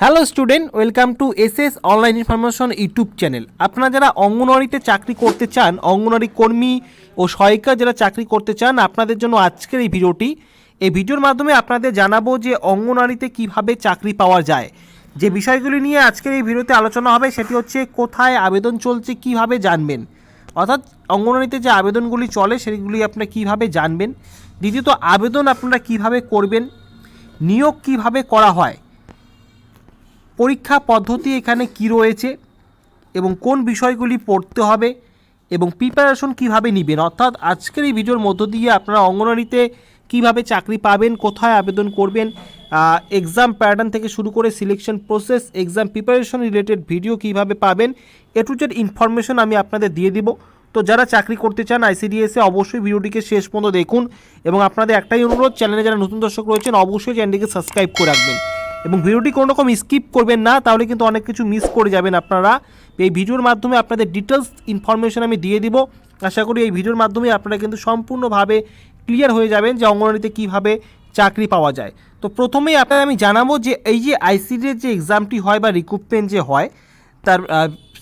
Hello student welcome to S S online information YouTube channel আপনারা যারা অঙ্গনওয়াড়িতে চাকরি করতে চান, অঙ্গনওয়াড়ি কর্মী ও সহায়িকা যারা চাকরি করতে চান, আপনাদের জন্য আজকের এই ভিডিওটি। এই ভিডিওর মাধ্যমে আপনাদের জানাব যে অঙ্গনওয়াড়িতে কীভাবে চাকরি পাওয়া যায়। যে বিষয়গুলি নিয়ে আজকের এই ভিডিওতে আলোচনা হবে, সেটি হচ্ছে কোথায় আবেদন চলছে, কীভাবে জানবেন। অর্থাৎ অঙ্গনওয়াড়িতে যে আবেদনগুলি চলে, সেগুলি আপনারা কীভাবে জানবেন। দ্বিতীয়ত, আবেদন আপনারা কীভাবে করবেন? নিয়োগ কীভাবে করা হয়? পরীক্ষা পদ্ধতি এখানে কি রয়েছে এবং কোন বিষয়গুলি পড়তে হবে এবং প্রিপারেশন কীভাবে নেবেন? অর্থাৎ আজকের এই ভিডিওর মধ্য দিয়ে আপনারা অঙ্গনওয়াড়িতে কীভাবে চাকরি পাবেন, কোথায় আবেদন করবেন এক্সাম প্যাটার্ন থেকে শুরু করে selection process exam preparation related video কীভাবে পাবেন, এ টু জেড ইনফরমেশন আমি আপনাদের দিয়ে দিব। তো যারা চাকরি করতে চান আইসিডিএসে অবশ্যই ভিডিওটিকে শেষ পর্যন্ত দেখুন এবং আপনাদের একটাই অনুরোধ চ্যানেলে যারা নতুন দর্শক রয়েছেন, অবশ্যই চ্যানেলটিকে সাবস্ক্রাইব করে রাখবেন। এবং ভিডিওটি কোনো রকম স্কিপ করবেন না, তাহলে কিন্তু অনেক কিছু মিস করে যাবেন আপনারা। এই ভিডিওর মাধ্যমে আপনাদের ডিটেলস ইনফরমেশন আমি দিয়ে দিব। আশা করি এই ভিডিওর মাধ্যমে আপনারা কিন্তু সম্পূর্ণভাবে ক্লিয়ার হয়ে যাবেন যে অঙ্গনওয়াড়িতে কীভাবে চাকরি পাওয়া যায়। তো প্রথমেই আপনাদের আমি জানাব যে এই যে আইসিডির যে এক্সামটি হয় বা রিক্রুটমেন্ট যে হয়, তার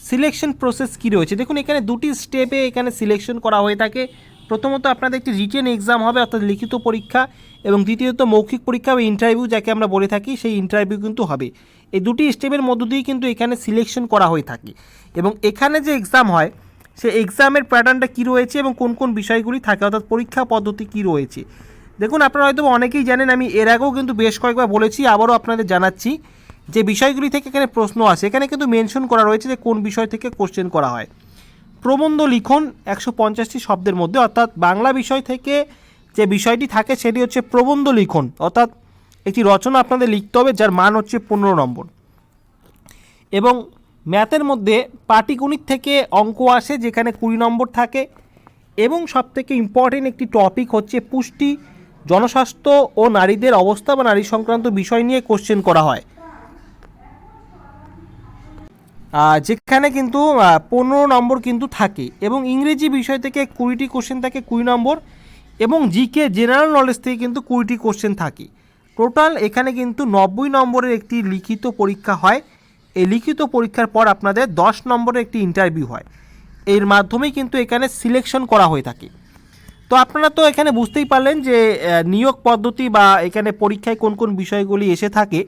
সিলেকশন প্রসেস কী রয়েছে? দেখুন, এখানে দুটি স্টেপে এখানে সিলেকশন করা হয়ে থাকে। প্রথমত আপনাদের একটি রিটেন এক্সাম হবে, অর্থাৎ লিখিত পরীক্ষা এবং দ্বিতীয়ত মৌখিক পরীক্ষা বা ইন্টারভিউ যাকে আমরা বলে থাকি, সেই ইন্টারভিউ কিন্তু হবে। এই দুটি স্টেপের মধ্য দিয়েই কিন্তু এখানে সিলেকশন করা হয়ে থাকে। এবং এখানে যে এক্সাম হয় সে এক্সামের প্যাটার্নটা কী রয়েছে এবং কোন কোন বিষয়গুলি থাকে, অর্থাৎ পরীক্ষা পদ্ধতি কী রয়েছে। দেখুন, আপনারা হয়তো অনেকেই জানেন, আমি এর আগেও কিন্তু বেশ কয়েকবার বলেছি, আবারও আপনাদের জানাচ্ছি যে বিষয়গুলি থেকে এখানে প্রশ্ন আসে। এখানে কিন্তু মেনশন করা রয়েছে যে কোন বিষয় থেকে কোশ্চেন করা হয়। প্রবন্ধ লিখন একশো পঞ্চাশটি শব্দের মধ্যে, অর্থাৎ বাংলা বিষয় থেকে যে বিষয়টি থাকে সেটি হচ্ছে প্রবন্ধ লিখন, অর্থাৎ একটি রচনা আপনাদের লিখতে হবে যার মান হচ্ছে পনেরো নম্বর। এবং ম্যাথের মধ্যে পাটিগণিত থেকে অঙ্ক আসে যেখানে কুড়ি নম্বর থাকে, এবং সবথেকে ইম্পর্টেন্ট একটি টপিক হচ্ছে পুষ্টি, জনস্বাস্থ্য ও নারীদের অবস্থা বা নারী সংক্রান্ত বিষয় নিয়ে কোশ্চেন করা হয়। যেখানে কিন্তু পনেরো নম্বর কিন্তু থাকে। এবং ইংরেজি বিষয় থেকে কুড়িটি কোশ্চেন থাকে, কুড়ি নম্বর। এবং জিকে জেনারেল নলেজ থেকে কিন্তু কুড়িটি কোশ্চেন থাকে। টোটাল এখানে কিন্তু নব্বই নম্বরের একটি লিখিত পরীক্ষা হয়। এই লিখিত পরীক্ষার পর আপনাদের দশ নম্বরের একটি ইন্টারভিউ হয়। এর মাধ্যমেই কিন্তু এখানে সিলেকশন করা হয়ে থাকে। তো আপনারা তো এখানে বুঝতেই পারলেন যে নিয়োগ পদ্ধতি বা এখানে পরীক্ষায় কোন কোন বিষয়গুলি এসে থাকে।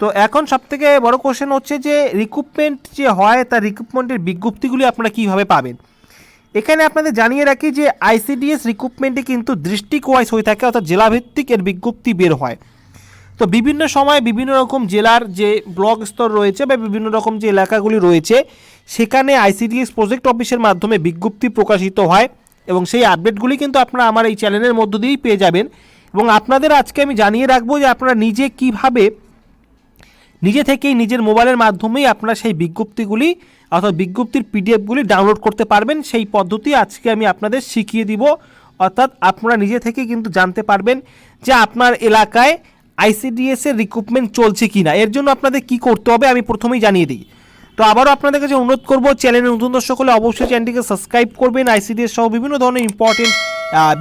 তো এখন সবথেকে বড় কোশ্চেন হচ্ছে যে রিক্রুটমেন্ট যে হয়, তার রিক্রুটমেন্টের বিজ্ঞপ্তিগুলি আপনারা কীভাবে পাবেন? এখানে আপনাদের জানিয়ে রাখি যে আইসিডিএস রিক্রুটমেন্টে কিন্তু দৃষ্টিক ওয়াইজ হয়ে থাকে, অর্থাৎ জেলাভিত্তিক এর বিজ্ঞপ্তি বের হয়। তো বিভিন্ন সময় বিভিন্ন রকম জেলার যে ব্লক স্তর রয়েছে বা বিভিন্ন রকম যে এলাকাগুলি রয়েছে, সেখানে আইসিডিএস প্রজেক্ট অফিসের মাধ্যমে বিজ্ঞপ্তি প্রকাশিত হয় এবং সেই আপডেটগুলি কিন্তু আপনারা আমার এই চ্যানেলের মধ্য দিয়েই পেয়ে যাবেন। এবং আপনাদের আজকে আমি জানিয়ে রাখব যে, আপনারা নিজে কীভাবে নিজে থেকেই নিজের মোবাইলের মাধ্যমেই আপনারা সেই বিজ্ঞপ্তিগুলি অর্থাৎ বিজ্ঞপ্তির পিডিএফগুলি ডাউনলোড করতে পারবেন। সেই পদ্ধতি আজকে আমি আপনাদের শিখিয়ে দিব। অর্থাৎ আপনারা নিজে থেকেই কিন্তু জানতে পারবেন যে আপনার এলাকায় আইসিডিএস এর রিক্রুটমেন্ট চলছে কি না এর জন্য আপনাদের কি করতে হবে আমি প্রথমেই জানিয়ে দিই। তো আবারও আপনাদের কাছে অনুরোধ করব চ্যানেলে নতুন দর্শক হলে অবশ্যই চ্যানেলটিকে সাবস্ক্রাইব করবেন। আইসিডিএস সহ বিভিন্ন ধরনের ইম্পর্টেন্ট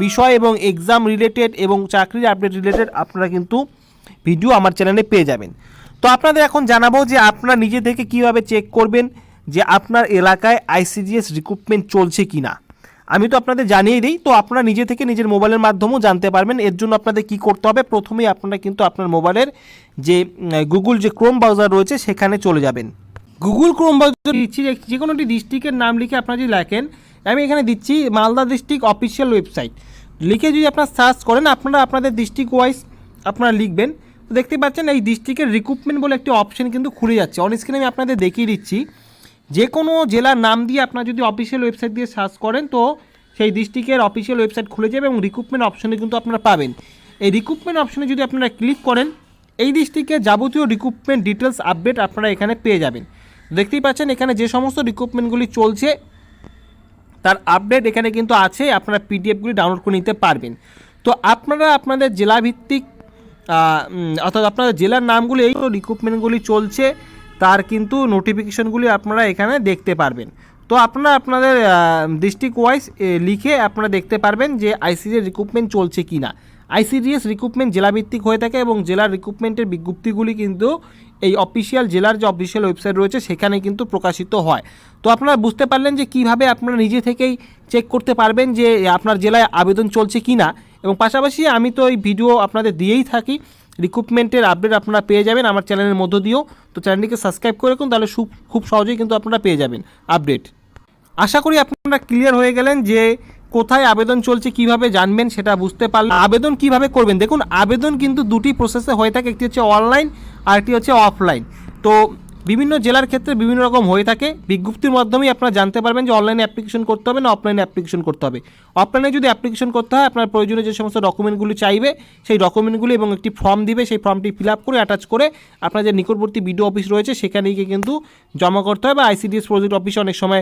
বিষয় এবং এক্সাম রিলেটেড এবং চাকরির আপডেট রিলেটেড আপনারা কিন্তু ভিডিও আমার চ্যানেলে পেয়ে যাবেন। তো আপনাদের এখন জানাব যে আপনারা নিজে থেকে কীভাবে চেক করবেন যে আপনার এলাকায় আইসিডিএস রিক্রুটমেন্ট চলছে কি না আমি তো আপনাদের জানিয়ে দিই, তো আপনারা নিজে থেকে নিজের মোবাইলের মাধ্যমেও জানতে পারবেন, এর জন্য আপনাদের কি করতে হবে, প্রথমেই আপনারা কিন্তু আপনার মোবাইলের যে গুগল যে ক্রোম ব্রাউজার রয়েছে, সেখানে চলে যাবেন। গুগল ক্রোম ব্রাউজার দিচ্ছি যে- কোনো একটি ডিস্ট্রিক্টের নাম লিখে আপনারা যদি লেখেন, আমি এখানে দিচ্ছি মালদা ডিস্ট্রিক্ট অফিসিয়াল ওয়েবসাইট লিখে যদি আপনারা সার্চ করেন, আপনারা আপনাদের ডিস্ট্রিক্ট ওয়াইজ আপনারা লিখবেন দেখতে পাচ্ছেন, এই ডিস্ট্রিক্টের রিক্রুটমেন্ট বলে একটি অপশন কিন্তু খুলে যাচ্ছে। অন স্ক্রিনে আমি আপনাদের দেখিয়ে দিচ্ছি। যে কোনো জেলার নাম দিয়ে আপনারা যদি অফিসিয়াল ওয়েবসাইট দিয়ে সার্চ করেন, তো সেই ডিস্ট্রিক্টের অফিসিয়াল ওয়েবসাইট খুলে যাবে এবং রিক্রুটমেন্ট অপশনে কিন্তু আপনারা পাবেন। এই রিক্রুটমেন্ট অপশনে যদি আপনারা ক্লিক করেন, এই ডিস্ট্রিক্টের যাবতীয় রিক্রুটমেন্ট ডিটেলস আপডেট আপনারা এখানে পেয়ে যাবেন। দেখতেই পাচ্ছেন, এখানে যে সমস্ত রিক্রুটমেন্টগুলি চলছে, তার আপডেট এখানে কিন্তু আছে, আপনারা পিডিএফগুলি ডাউনলোড করে নিতে পারবেন। তো আপনারা আপনাদের জেলাভিত্তিক অর্থাৎ আপনাদের জেলার নামগুলি, এই রিক্রুটমেন্টগুলি চলছে, তার কিন্তু নোটিফিকেশনগুলি আপনারা এখানে দেখতে পারবেন। তো আপনারা আপনাদের ডিস্ট্রিক্ট ওয়াইজ লিখে আপনারা দেখতে পারবেন যে আইসিডির রিক্রুটমেন্ট চলছে কি না আইসিডিএস রিক্রুটমেন্ট জেলাভিত্তিক হয়ে থাকে এবং জেলার রিক্রুটমেন্টের বিজ্ঞপ্তিগুলি কিন্তু এই অফিসিয়াল জেলার যে অফিসিয়াল ওয়েবসাইট রয়েছে, সেখানে কিন্তু প্রকাশিত হয়। তো আপনারা বুঝতে পারলেন যে কীভাবে আপনারা নিজে থেকেই চেক করতে পারবেন যে আপনার জেলায় আবেদন চলছে কি না এবং পাশাপাশি আমি তো এই ভিডিও আপনাদের দিয়েই থাকি। রিক্রুটমেন্টের আপডেট আপনারা পেয়ে যাবেন আমার চ্যানেলের মধ্য দিয়েও। তো চ্যানেলটিকে সাবস্ক্রাইব করে রাখুন, তাহলে খুব সহজেই কিন্তু আপনারা পেয়ে যাবেন আপডেট আশা করি আপনারা ক্লিয়ার হয়ে গেলেন যে কোথায় আবেদন চলছে, কীভাবে জানবেন সেটা বুঝতে পারলেন আবেদন কীভাবে করবেন? দেখুন, আবেদন কিন্তু দুটি প্রসেসে হয়ে থাকে, একটি হচ্ছে অনলাইন আর একটি হচ্ছে অফলাইন তো বিভিন্ন জেলার ক্ষেত্রে বিভিন্ন রকম হয়ে থাকে। বিজ্ঞপ্তির মাধ্যমেই আপনারা জানতে পারবেন যে অনলাইনে অ্যাপ্লিকেশন করতে হবে না অফলাইনে অ্যাপ্লিকেশন করতে হবে। অফলাইনে যদি অ্যাপ্লিকেশন করতে হয়, আপনার প্রয়োজনীয় যে সমস্ত ডকুমেন্টগুলি চাইবে, সেই ডকুমেন্টগুলি এবং একটি ফর্ম দিবে, সেই ফর্মটি ফিল আপ করে অ্যাটাচ করে আপনার যে নিকটবর্তী বিডিও অফিস রয়েছে, সেখানে গিয়ে কিন্তু জমা করতে হয় বা আইসিডিএস প্রজেক্ট অফিসে অনেক সময়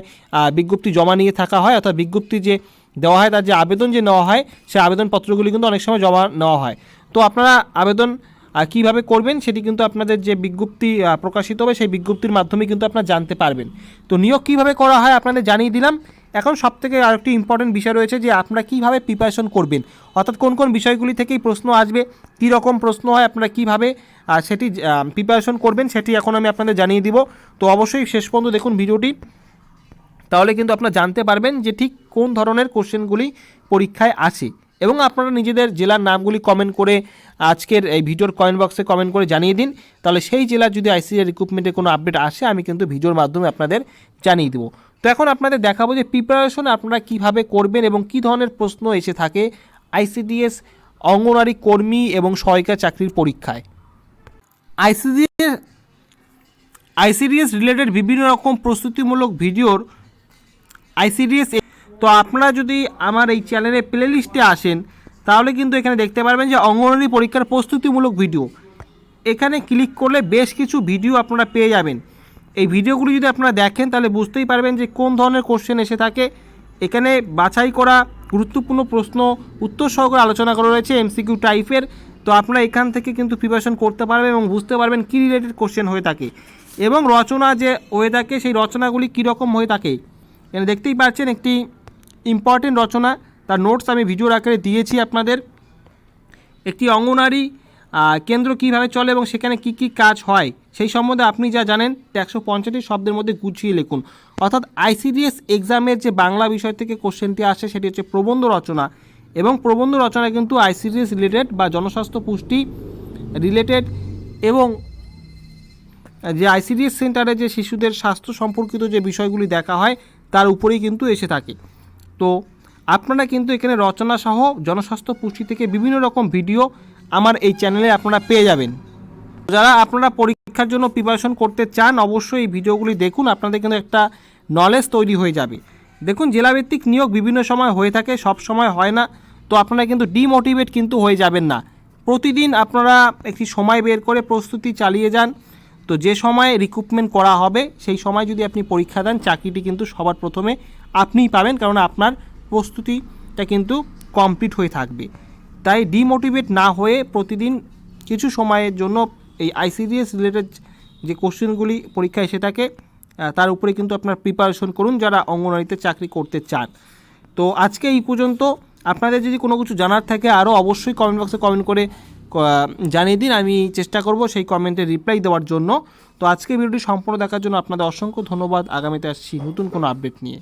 বিজ্ঞপ্তি জমা নিয়ে থাকা হয়, অর্থাৎ বিজ্ঞপ্তি যে দেওয়া হয়, তার যে আবেদন যে নেওয়া হয় সেই আবেদনপত্রগুলি কিন্তু অনেক সময় জমা নেওয়া হয়। তো আপনারা আবেদন কীভাবে করবেন সেটি কিন্তু আপনাদের যে বিজ্ঞপ্তি প্রকাশিত হবে সেই বিজ্ঞপ্তির মাধ্যমে কিন্তু আপনারা জানতে পারবেন। তো নিয়োগ কীভাবে করা হয় আপনাদের জানিয়ে দিলাম। এখন সব থেকে আরেকটি ইম্পর্টেন্ট বিষয় রয়েছে যে আপনারা কীভাবে প্রিপারেশন করবেন। অর্থাৎ কোন কোন বিষয়গুলি থেকেই প্রশ্ন আসবে, কী রকম প্রশ্ন হয়, আপনারা কীভাবে সেটি প্রিপারেশন করবেন সেটি এখন আমি আপনাদের জানিয়ে দিব। তো অবশ্যই শেষ পর্যন্ত দেখুন ভিডিওটি। তাহলে কিন্তু আপনারা জানতে পারবেন যে ঠিক কোন ধরনের কোশ্চেনগুলি পরীক্ষায় আসে। এবং আপনারা নিজেদের জেলার নামগুলি কমেন্ট করে আজকের এই ভিডিওর কমেন্ট বক্সে কমেন্ট করে জানিয়ে দিন। তাহলে সেই জেলার যদি আইসিডি রিক্রুটমেন্টের কোনো আপডেট আসে, আমি কিন্তু ভিডিওর মাধ্যমে আপনাদের জানিয়ে দেবো। তো এখন আপনাদের দেখাবো যে প্রিপারেশন আপনারা কীভাবে করবেন এবং কি ধরনের প্রশ্ন এসে থাকে আইসিডিএস অঙ্গনারী কর্মী এবং সহায়িকা চাকরির পরীক্ষায়। আইসিডিএস আইসিডিএস রিলেটেড বিভিন্ন রকম প্রস্তুতিমূলক ভিডিওর আইসিডিএস তো আপনারা যদি আমার এই চ্যানেলের প্লে লিস্টে আসেন, তাহলে কিন্তু এখানে দেখতে পারবেন যে অঙ্গনওয়াড়ি পরীক্ষার প্রস্তুতিমূলক ভিডিও এখানে ক্লিক করলে বেশ কিছু ভিডিও আপনারা পেয়ে যাবেন। এই ভিডিওগুলি যদি আপনারা দেখেন, তাহলে বুঝতেই পারবেন যে কোন ধরনের কোশ্চেন এসে থাকে। এখানে বাছাই করা গুরুত্বপূর্ণ প্রশ্ন, উত্তর সহকারে আলোচনা করা রয়েছে এমসিকিউ টাইপের তো আপনারা এখান থেকে কিন্তু প্রিপারেশন করতে পারবেন এবং বুঝতে পারবেন কী রিলেটেড কোশ্চেন হয়ে থাকে। এবং রচনা যে হয়ে থাকে, সেই রচনাগুলি কীরকম হয়ে থাকে। এখানে দেখতেই পাচ্ছেন একটি ইম্পর্টেন্ট রচনা। তার নোটস আমি ভিডিওর আকারে দিয়েছি আপনাদের। একটি অঙ্গনারী কেন্দ্র কীভাবে চলে এবং সেখানে কি কি কাজ হয়, সেই সম্বন্ধে আপনি যা জানেন একশো পঞ্চাশটি শব্দের মধ্যে গুছিয়ে লিখুন। অর্থাৎ আইসিডিএস এক্সামের যে বাংলা বিষয় থেকে কোশ্চেনটি আসে, সেটি হচ্ছে প্রবন্ধ রচনা। এবং প্রবন্ধ রচনা কিন্তু আইসিডিএস রিলেটেড বা জনস্বাস্থ্য পুষ্টি রিলেটেড এবং যে আইসিডিএস সেন্টারে যে শিশুদের স্বাস্থ্য সম্পর্কিত যে বিষয়গুলি দেখা হয়, তার উপরেই কিন্তু এসে থাকে। তো আপনারা কিন্তু এখানে রচনা সহ জনস্বাস্থ্য পুষ্টি থেকে বিভিন্ন রকম ভিডিও আমার এই চ্যানেলে আপনারা পেয়ে যাবেন। যারা আপনারা পরীক্ষার জন্য প্রিপারেশন করতে চান, অবশ্যই এই ভিডিওগুলি দেখুন, আপনাদের কিন্তু একটা নলেজ তৈরি হয়ে যাবে। দেখুন, জেলাভিত্তিক নিয়োগ বিভিন্ন সময় হয়ে থাকে, সব সময় হয় না, তো আপনারা কিন্তু ডিমোটিভেট কিন্তু হয়ে যাবেন না। প্রতিদিন আপনারা একটি সময় বের করে প্রস্তুতি চালিয়ে যান, তো যে সময় রিক্রুটমেন্ট করা হবে, সেই সময় যদি আপনি পরীক্ষা দেন, চাকরিটি কিন্তু সবার প্রথমে আপনিই পাবেন কারণ আপনার প্রস্তুতিটা কিন্তু কমপ্লিট হয়ে থাকবে। তাই ডিমোটিভেট না হয়ে প্রতিদিন কিছু সময়ের জন্য এই আইসিডিএস রিলেটেড যে কোশ্চেনগুলি পরীক্ষায় এসে থাকে তার উপরে কিন্তু আপনার প্রিপারেশন করুন যারা অঙ্গনওয়াড়িতে চাকরি করতে চান। তো আজকে এই পর্যন্ত, আপনাদের যদি কোনো কিছু জানার থাকে, আরও অবশ্যই কমেন্ট বক্সে কমেন্ট করে জানিয়ে দিন, আমি চেষ্টা করব সেই কমেন্টে রিপ্লাই দেওয়ার জন্য। তো আজকে ভিডিওটি সম্পূর্ণ দেখার জন্য আপনাদের অসংখ্য ধন্যবাদ। আগামীতে আসছি নতুন কোনো আপডেট নিয়ে।